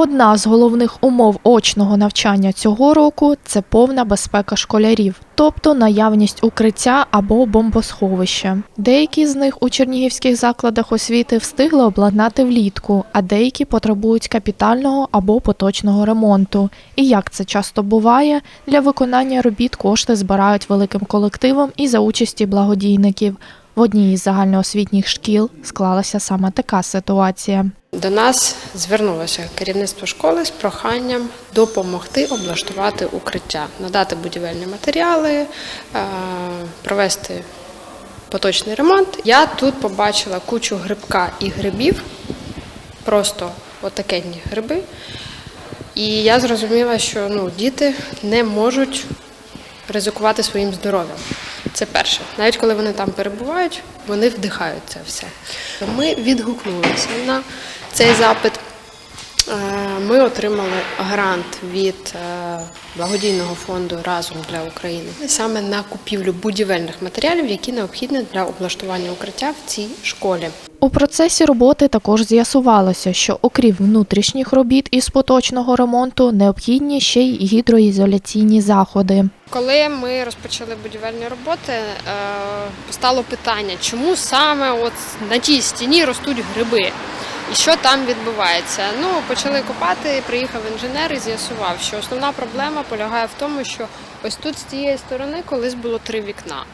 Одна з головних умов очного навчання цього року це повна безпека школярів, тобто наявність укриття або бомбосховища. Деякі з них у чернігівських закладах освіти встигли обладнати влітку, а деякі потребують капітального або поточного ремонту. І як це часто буває, для виконання робіт кошти збирають великим колективом і за участі благодійників. В одній із загальноосвітніх шкіл склалася саме така ситуація. До нас звернулося керівництво школи з проханням допомогти облаштувати укриття, надати будівельні матеріали, е, провести поточний ремонт. Я тут побачила кучу грибка і грибів, просто отакенні гриби. І я зрозуміла, що ну, діти не можуть ризикувати своїм здоров'ям. Це перше. Навіть коли вони там перебувають, вони вдихають це все. Ми відгукнулися на цей запит. Е, Ми отримали грант від е, благодійного фонду Разом для України саме на купівлю будівельних матеріалів, які необхідні для облаштування укриття в цій школі. У процесі роботи також з'ясувалося, що окрім внутрішніх робіт із поточного ремонту, необхідні ще й гідроізоляційні заходи. Коли ми розпочали будівельні роботи, е, постало питання, чому саме от на тій стіні ростуть гриби. І що там відбувається? Ну, почали копати, приїхав інженер і з'ясував, що основна проблема полягає в тому, що ось тут з цієї сторони колись було три вікна.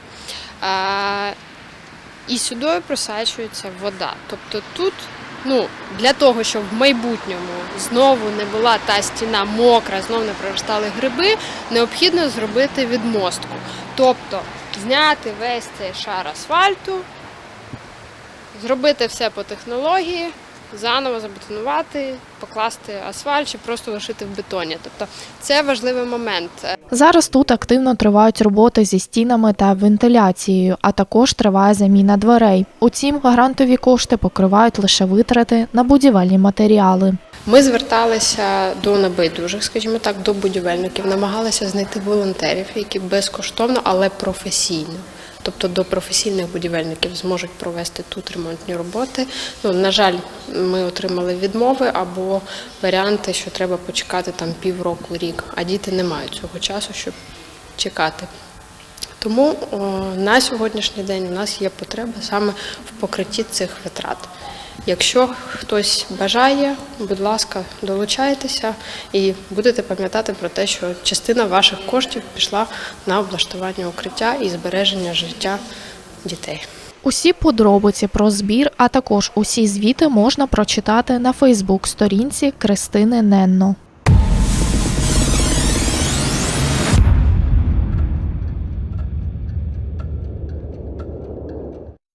І сюди просачується вода. Тобто тут, ну, для того, щоб в майбутньому знову не була та стіна мокра, знову не проростали гриби, необхідно зробити відмостку. Тобто зняти весь цей шар асфальту, зробити все по технології, заново забетонувати, покласти асфальт чи просто лишити в бетоні. Тобто це важливий момент. Зараз тут активно тривають роботи зі стінами та вентиляцією, а також триває заміна дверей. Утім, грантові кошти покривають лише витрати на будівельні матеріали. Ми зверталися до небайдужих, скажімо так, до будівельників, намагалися знайти волонтерів, які безкоштовно, але професійно. Тобто до професійних будівельників зможуть провести тут ремонтні роботи. Ну, на жаль, ми отримали відмови або варіанти, що треба почекати там півроку, рік, а діти не мають цього часу, щоб чекати. Тому о, на сьогоднішній день у нас є потреба саме в покритті цих витрат. Якщо хтось бажає, будь ласка, долучайтеся і будете пам'ятати про те, що частина ваших коштів пішла на облаштування укриття і збереження життя дітей. Усі подробиці про збір, а також усі звіти можна прочитати на Фейсбук-сторінці Кристини Ненно.